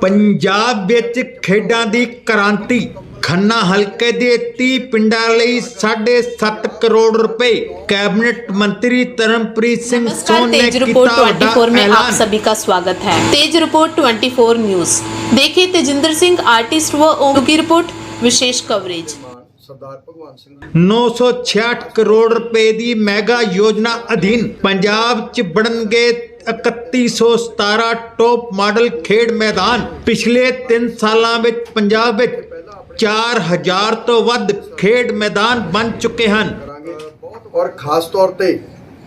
ਪੰਜਾਬ ਵਿੱਚ ਖੇਡਾਂ ਦੀ ਕ੍ਰਾਂਤੀ ਖੰਨਾ ਹਲਕੇ ਦੇ 30 ਪਿੰਡਾਂ ਲਈ 7.5 ਕਰੋੜ ਰੁਪਏ ਕੈਬਨਿਟ ਮੰਤਰੀ ਧਰਮਪ੍ਰੀਤ ਸਿੰਘ नमस्कार ਸੋਨ ਨੇ तेज ਕੀਤਾ रिपोर्ट ਵੱਡਾ 24 में आप ਐਲਾਨ सभी का स्वागत है तेज रिपोर्ट 24 न्यूज देखिए तेजिंदर सिंह आर्टिस्ट व ओम की रिपोर्ट विशेष कवरेज ਸਰਦਾਰ ਭਗਵਾਨ ਸਿੰਘ ਜੀ 966 ਕਰੋੜ ਰੁਪਏ ਦੀ ਮੈਗਾ ਯੋਜਨਾ ਅਧੀਨ ਪੰਜਾਬ 'ਚ ਬਣਨਗੇ 3117 ਟੌਪ ਮਾਡਲ ਖੇਡ ਮੈਦਾਨ ਪਿਛਲੇ 3 ਸਾਲਾਂ ਵਿੱਚ ਪੰਜਾਬ ਵਿੱਚ 4000 ਤੋਂ ਵੱਧ ਖੇਡ ਮੈਦਾਨ ਬਣ ਚੁੱਕੇ ਹਨ। ਕਰਾਂਗੇ ਔਰ ਖਾਸ ਤੌਰ ਤੇ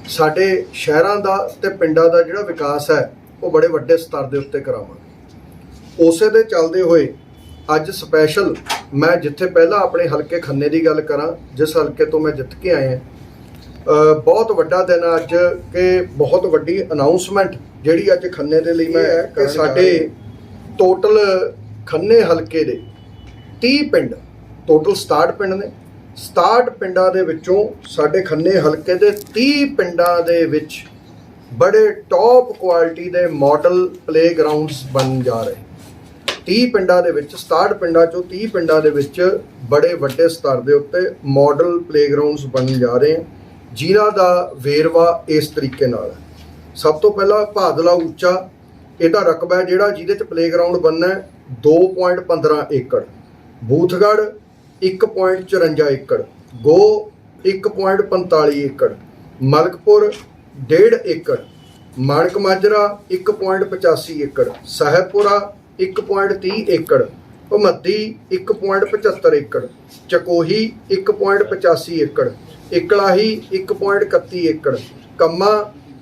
ਸਾਡੇ ਸ਼ਹਿਰਾਂ ਦਾ ਤੇ ਪਿੰਡਾਂ ਦਾ ਜਿਹੜਾ ਵਿਕਾਸ ਹੈ, ਉਹ ਬੜੇ ਵੱਡੇ ਸਤਰ ਦੇ ਉੱਤੇ ਕਰਾਵਾਂਗੇ। ਉਸੇ ਦੇ ਚੱਲਦੇ ਹੋਏ ਅੱਜ ਸਪੈਸ਼ਲ ਮੈਂ ਜਿੱਥੇ ਪਹਿਲਾਂ ਆਪਣੇ ਹਲਕੇ ਖੰਨੇ ਦੀ ਗੱਲ ਕਰਾਂ, ਜਿਸ ਹਲਕੇ ਤੋਂ ਮੈਂ ਜਿੱਤ ਕੇ ਆਇਆ ਬਹੁਤ ਵੱਡਾ ਦਿਨ ਅੱਜ ਕਿ ਬਹੁਤ ਵੱਡੀ ਅਨਾਉਂਸਮੈਂਟ ਜਿਹੜੀ ਅੱਜ ਖੰਨੇ ਦੇ ਲਈ ਮੈਂ ਕਿ ਸਾਡੇ ਟੋਟਲ ਖੰਨੇ ਹਲਕੇ ਦੇ 30 ਪਿੰਡ ਟੋਟਲ 67 ਪਿੰਡ ਨੇ। 67 ਪਿੰਡਾਂ ਦੇ ਵਿੱਚੋਂ ਸਾਡੇ ਖੰਨੇ ਹਲਕੇ ਦੇ 30 ਪਿੰਡਾਂ ਦੇ ਵਿੱਚ ਬੜੇ ਟੌਪ ਕੁਆਲਿਟੀ ਦੇ ਮਾਡਲ ਪਲੇਗਰਾਉਂਡਸ ਬਣ ਜਾ ਰਹੇ। 30 ਪਿੰਡਾਂ ਦੇ ਵਿੱਚ 67 ਪਿੰਡਾਂ ਚੋਂ 30 ਪਿੰਡਾਂ ਦੇ ਵਿੱਚ ਬੜੇ ਵੱਡੇ ਸਤਰ ਦੇ ਉੱਤੇ ਮਾਡਲ ਪਲੇਗਰਾਉਂਡਸ ਬਣਨ ਜਾ ਰਹੇ। ਜਿਨ੍ਹਾਂ ਦਾ ਵੇਰਵਾ ਇਸ ਤਰੀਕੇ ਨਾਲ ਹੈ। ਸਭ ਤੋਂ ਪਹਿਲਾਂ ਭਾਦਲਾ ਉੱਚਾ, ਇਹਦਾ ਰਕਬਾ ਹੈ ਜਿਹੜਾ ਜਿਹਦੇ ਚ ਪਲੇਗਰਾਉਂਡ ਬਣਨਾ ਹੈ 2.15 ਏਕੜ। ਬੂਥਗੜ 1.54 ਏਕੜ। ਗੋ 1.45 ਏਕੜ। ਮਲਕਪੁਰ 1.5 ਏਕੜ। ਮਾਣਕ ਮਾਜਰਾ 1.85 ਏਕੜ। ਸਾਹਿਬਪੁਰਾ 1.30 ਏਕੜ। ਭਮੱਦੀ 1.75 ਏਕੜ ਚਕੋਹੀ 1.85 ਏਕੜ ਇਕਲਾਹੀ 1.31 ਏਕੜ ਕੰਮਾ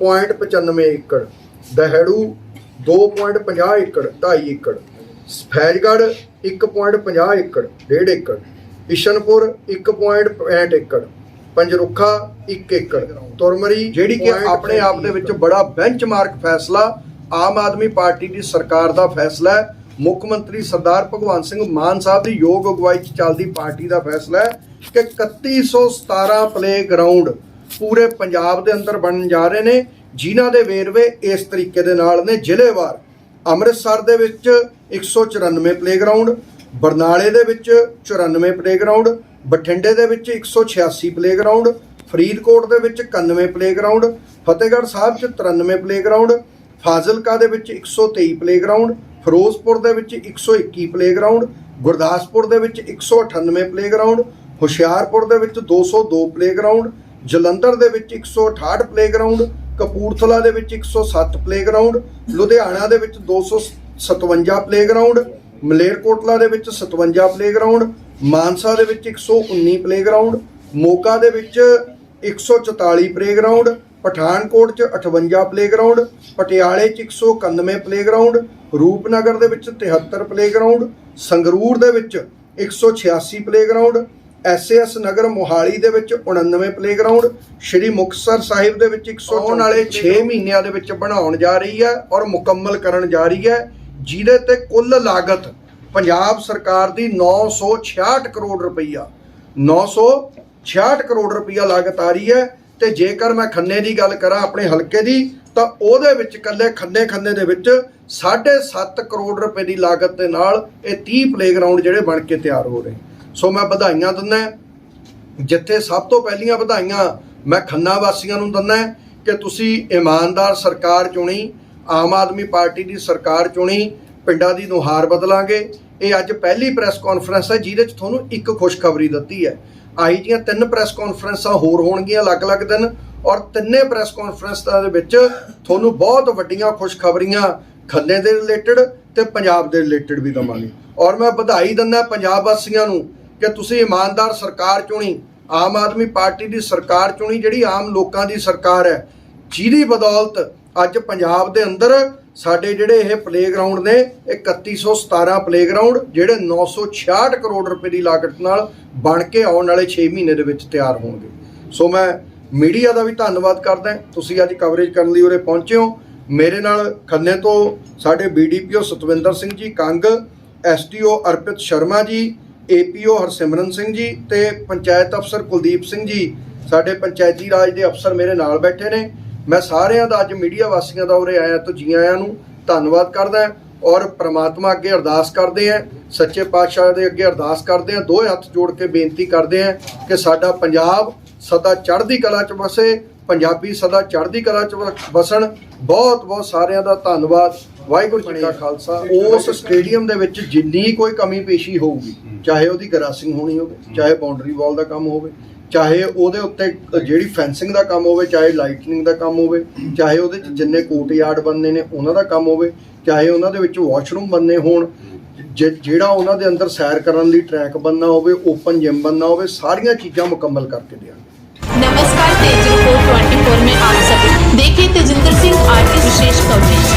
0.95 ਏਕੜ ਦਹੜੂ 2.50 ਏਕੜ 2.5 ਏਕੜ ਫੈਜ਼ਗੜ 1.50 ਏਕੜ 1.5 ਏਕੜ ਇਸ਼ਨਪੁਰ 1.65 ਏਕੜ ਪੰਜਰੁੱਖਾ 1 ਏਕੜ ਤੁਰਮਰੀ ਜਿਹੜੀ ਕਿ ਆਪਣੇ ਆਪ ਦੇ ਵਿੱਚ ਬੜਾ ਬੈਂਚਮਾਰਕ ਫੈਸਲਾ ਆਮ ਆਦਮੀ ਪਾਰਟੀ ਦੀ ਸਰਕਾਰ ਦਾ ਫੈਸਲਾ ਹੈ। ਮੁੱਖ ਮੰਤਰੀ ਸਰਦਾਰ ਭਗਵੰਤ ਸਿੰਘ ਮਾਨ ਸਾਹਿਬ ਦੀ ਯੋਗ ਅਗਵਾਈ 'ਚ ਚੱਲਦੀ ਪਾਰਟੀ ਦਾ ਫੈਸਲਾ ਹੈ ਕਿ 3117 ਪਲੇ ਗਰਾਊਂਡ ਪੂਰੇ ਪੰਜਾਬ ਦੇ ਅੰਦਰ ਬਣਨ ਜਾ ਰਹੇ ਨੇ। ਜਿਨ੍ਹਾਂ ਦੇ ਵੇਰਵੇ ਇਸ ਤਰੀਕੇ ਦੇ ਨਾਲ ਨੇ। ਜ਼ਿਲ੍ਹੇਵਾਰ ਅੰਮ੍ਰਿਤਸਰ ਦੇ ਵਿੱਚ 194 ਪਲੇਗਰਾਉਂਡ ਬਰਨਾਲੇ ਦੇ ਵਿੱਚ 94 ਪਲੇਗਰਾਉਂਡ ਬਠਿੰਡੇ ਦੇ ਵਿੱਚ 186 ਪਲੇਗਰਾਉਂਡ ਫਰੀਦਕੋਟ ਦੇ ਵਿੱਚ 91 ਪਲੇਗਰਾਉਂਡ ਫਤਿਹਗੜ੍ਹ ਸਾਹਿਬ 'ਚ 93 ਪਲੇਗਰਾਉਂਡ ਫਾਜ਼ਿਲਕਾ ਦੇ ਵਿੱਚ 123 ਪਲੇਗਰਾਉਂਡ ਫਿਰੋਜ਼ਪੁਰ ਦੇ ਵਿੱਚ 121 ਪਲੇਗਰਾਉਂਡ ਗੁਰਦਾਸਪੁਰ ਦੇ ਵਿੱਚ 198 ਪਲੇਗਰਾਉਂਡ ਹੁਸ਼ਿਆਰਪੁਰ ਦੇ ਵਿੱਚ 202 ਪਲੇਗਰਾਉਂਡ ਜਲੰਧਰ ਦੇ ਵਿੱਚ 168 ਪਲੇਗਰਾਉਂਡ ਕਪੂਰਥਲਾ ਦੇ ਵਿੱਚ 107 ਪਲੇਗਰਾਉਂਡ ਲੁਧਿਆਣਾ ਦੇ ਵਿੱਚ 257 ਪਲੇਗਰਾਉਂਡ ਮਲੇਰਕੋਟਲਾ ਦੇ ਵਿੱਚ 57 ਪਲੇਗਰਾਉਂਡ ਮਾਨਸਾ ਦੇ ਵਿੱਚ 119 ਪਲੇਗਰਾਉਂਡ ਮੋਗਾ ਦੇ ਵਿੱਚ 144 ਪਲੇਗਰਾਉਂਡ ਪਠਾਨਕੋਟ 'ਚ 58 ਪਲੇਗਰਾਉਂਡ ਪਟਿਆਲੇ 'ਚ 191 ਪਲੇਗਰਾਉਂਡ ਰੂਪਨਗਰ ਦੇ ਵਿੱਚ 73 ਪਲੇਗਰਾਉਂਡ ਸੰਗਰੂਰ ਦੇ ਵਿੱਚ 186 ਪਲੇਗਰਾਉਂਡ ਐਸਐਸ ਨਗਰ ਮੋਹਾਲੀ ਦੇ ਵਿੱਚ 99 ਪਲੇਗਰਾਉਂਡ ਸ਼੍ਰੀ ਮੁਕਤਸਰ ਸਾਹਿਬ ਦੇ ਵਿੱਚ 100 ਆਉਣ ਵਾਲੇ 6 ਮਹੀਨਿਆਂ ਦੇ ਵਿੱਚ ਬਣਾਉਣ ਜਾ ਰਹੀ ਹੈ ਔਰ ਮੁਕੰਮਲ ਕਰਨ ਜਾ ਰਹੀ ਹੈ ਜਿਹਦੇ ਤੇ ਕੁੱਲ ਲਾਗਤ ਪੰਜਾਬ ਸਰਕਾਰ ਦੀ 966 ਕਰੋੜ ਰੁਪਈਆ 966 ਕਰੋੜ ਰੁਪਈਆ ਲਾਗਤ ਆ ਰਹੀ ਹੈ। ਤੇ ਜੇਕਰ ਮੈਂ ਖੰਨੇ ਦੀ ਗੱਲ ਕਰਾਂ, ਆਪਣੇ ਹਲਕੇ ਦੀ, ਤਾਂ ਉਹਦੇ ਵਿੱਚ ਕੱਲੇ ਖੰਨੇ ਖੰਨੇ ਦੇ ਵਿੱਚ 7.5 ਕਰੋੜ ਰੁਪਏ ਦੀ ਲਾਗਤ ਦੇ ਨਾਲ ਇਹ 30 ਪਲੇਗਰਾਉਂਡ ਜਿਹੜੇ ਬਣ ਕੇ ਤਿਆਰ ਹੋ ਰਹੇ। ਸੋ ਮੈਂ ਵਧਾਈਆਂ ਦਿੰਦਾ ਜਿੱਥੇ ਸਭ ਤੋਂ ਪਹਿਲੀਆਂ ਵਧਾਈਆਂ ਮੈਂ ਖੰਨਾ ਵਾਸੀਆਂ ਨੂੰ ਦਿੰਦਾ ਕਿ ਤੁਸੀਂ ਇਮਾਨਦਾਰ ਸਰਕਾਰ ਚੁਣੀ, ਆਮ ਆਦਮੀ ਪਾਰਟੀ ਦੀ ਸਰਕਾਰ ਚੁਣੀ, ਪਿੰਡਾਂ ਦੀ ਨੁਹਾਰ ਬਦਲਾਂਗੇ। ਇਹ ਅੱਜ ਪਹਿਲੀ ਪ੍ਰੈਸ ਕਾਨਫਰੰਸ ਹੈ, ਜਿਹਦੇ 'ਚ ਤੁਹਾਨੂੰ ਇੱਕ ਖੁਸ਼ਖਬਰੀ ਦਿੱਤੀ ਹੈ। ਆਈ ਦੀਆਂ ਤਿੰਨ ਪ੍ਰੈਸ ਕਾਨਫਰੰਸਾਂ ਹੋਰ ਹੋਣਗੀਆਂ ਅਲੱਗ-ਅਲੱਗ ਦਿਨ ਔਰ ਤਿੰਨੇ ਪ੍ਰੈਸ ਕਾਨਫਰੰਸਾਂ ਦੇ ਵਿੱਚ ਤੁਹਾਨੂੰ ਬਹੁਤ ਵੱਡੀਆਂ ਖੁਸ਼ਖਬਰੀਆਂ ਖੰਨੇ ਦੇ ਰਿਲੇਟਡ ਤੇ ਪੰਜਾਬ ਦੇ ਰਿਲੇਟਡ ਵੀ ਦਵਾਂਗੇ। ਔਰ ਮੈਂ ਵਧਾਈ ਦਿੰਦਾ ਪੰਜਾਬ ਵਾਸੀਆਂ ਨੂੰ ਕਿ ਤੁਸੀਂ ਇਮਾਨਦਾਰ ਸਰਕਾਰ ਚੁਣੀ, ਆਮ ਆਦਮੀ ਪਾਰਟੀ ਦੀ ਸਰਕਾਰ ਚੁਣੀ, ਜਿਹੜੀ ਆਮ ਲੋਕਾਂ ਦੀ ਸਰਕਾਰ ਹੈ। ਜਿਹਦੀ ਬਦੌਲਤ ਅੱਜ ਪੰਜਾਬ ਦੇ ਅੰਦਰ ਸਾਡੇ ਜਿਹੜੇ ਇਹ ਪਲੇਗਰਾਉਂਡ ਨੇ, ਇਹ 3117 ਪਲੇਗਰਾਉਂਡ ਜਿਹੜੇ 966 ਕਰੋੜ ਰੁਪਏ ਦੀ ਲਾਗਤ ਨਾਲ ਬਣ ਕੇ ਆਉਣ ਵਾਲੇ 6 ਮਹੀਨੇ ਦੇ ਵਿੱਚ ਤਿਆਰ ਹੋਣਗੇ। ਸੋ ਮੈਂ ਮੀਡੀਆ ਦਾ ਵੀ ਧੰਨਵਾਦ ਕਰਦਾ। ਤੁਸੀਂ ਅੱਜ ਕਵਰੇਜ ਕਰਨ ਲਈ ਉਰੇ ਪਹੁੰਚੇ ਹੋ। ਮੇਰੇ ਨਾਲ ਖੰਨੇ ਤੋਂ ਸਾਡੇ BDPO Satwinder Singh ji Kang SDO ਅਰਪਿਤ Sharma ji APO Harsimran Singh ji ਤੇ ਪੰਚਾਇਤ ਅਫਸਰ ਕੁਲਦੀਪ ਸਿੰਘ ਜੀ। ਸਾਡੇ ਪੰਚਾਇਤੀ ਰਾਜ ਦੇ ਅਫਸਰ ਮੇਰੇ ਨਾਲ ਬੈਠੇ ਨੇ। ਮੈਂ ਸਾਰਿਆਂ ਦਾ ਅੱਜ ਮੀਡੀਆ ਵਾਸੀਆਂ ਦਾ ਉਰੇ ਆਇਆ ਤੋਂ ਜੀ ਆਇਆਂ ਨੂੰ ਧੰਨਵਾਦ ਕਰਦਾ ਔਰ ਪ੍ਰਮਾਤਮਾ ਅੱਗੇ ਅਰਦਾਸ ਕਰਦੇ ਹਾਂ ਸੱਚੇ ਪਾਤਸ਼ਾਹ ਦੇ ਅੱਗੇ ਅਰਦਾਸ ਕਰਦੇ ਹਾਂ ਦੋਹੇ ਹੱਥ ਜੋੜ ਕੇ ਬੇਨਤੀ ਕਰਦੇ ਹਾਂ ਕਿ ਸਾਡਾ ਪੰਜਾਬ ਸਦਾ ਚੜ੍ਹਦੀ ਕਲਾ 'ਚ ਵਸੇ ਪੰਜਾਬੀ ਸਦਾ ਚੜ੍ਹਦੀ ਕਲਾ 'ਚ ਵਸਣ। ਬਹੁਤ ਬਹੁਤ ਸਾਰਿਆਂ ਦਾ ਧੰਨਵਾਦ। ਵਾਹਿਗੁਰੂ ਜੀ ਕਾ ਖਾਲਸਾ। ਉਸ ਸਟੇਡੀਅਮ ਦੇ ਵਿੱਚ ਜਿੰਨੀ ਕੋਈ ਕਮੀ ਪੇਸ਼ੀ ਹੋਊਗੀ ਚਾਹੇ ਉਹਦੀ ਗਰਾਸਿੰਗ ਹੋਣੀ ਹੋਵੇ ਚਾਹੇ ਬਾਉਂਡਰੀ ਵਾਲ ਦਾ ਕੰਮ ਹੋਵੇ ਚਾਹੇ ਉਹਦੇ ਉੱਤੇ ਜਿਹੜੀ ਫੈਂਸਿੰਗ ਦਾ ਕੰਮ ਹੋਵੇ, ਚਾਹੇ ਲਾਈਟਨਿੰਗ ਦਾ ਕੰਮ ਹੋਵੇ, ਚਾਹੇ ਉਹਦੇ ਚ ਜਿੰਨੇ ਕੋਟ ਯਾਰਡ ਬੰਨੇ ਨੇ, ਉਹਨਾਂ ਦਾ ਕੰਮ ਹੋਵੇ, ਚਾਹੇ ਉਹਨਾਂ ਦੇ ਵਿੱਚ ਵਾਸ਼ਰੂਮ ਬੰਨੇ ਹੋਣ ਜਿਹੜਾ ਉਹਨਾਂ ਦੇ ਅੰਦਰ ਸੈਰ ਕਰਨ ਲਈ ਟਰੈਕ ਬੰਨਾ ਹੋਵੇ ਓਪਨ ਜਿਮ ਬੰਨਾ ਹੋਵੇ, ਸਾਰੀਆਂ ਚੀਜ਼ਾਂ ਮੁਕੰਮਲ ਕਰਕੇ ਦਿਆਂਗੇ। ਨਮਸਕਾਰ ਤੇਜਿੰਦਰ ਸਿੰਘ ਆਰਟੀ ਵਿਸ਼ੇਸ਼ ਕਵਰੇਜ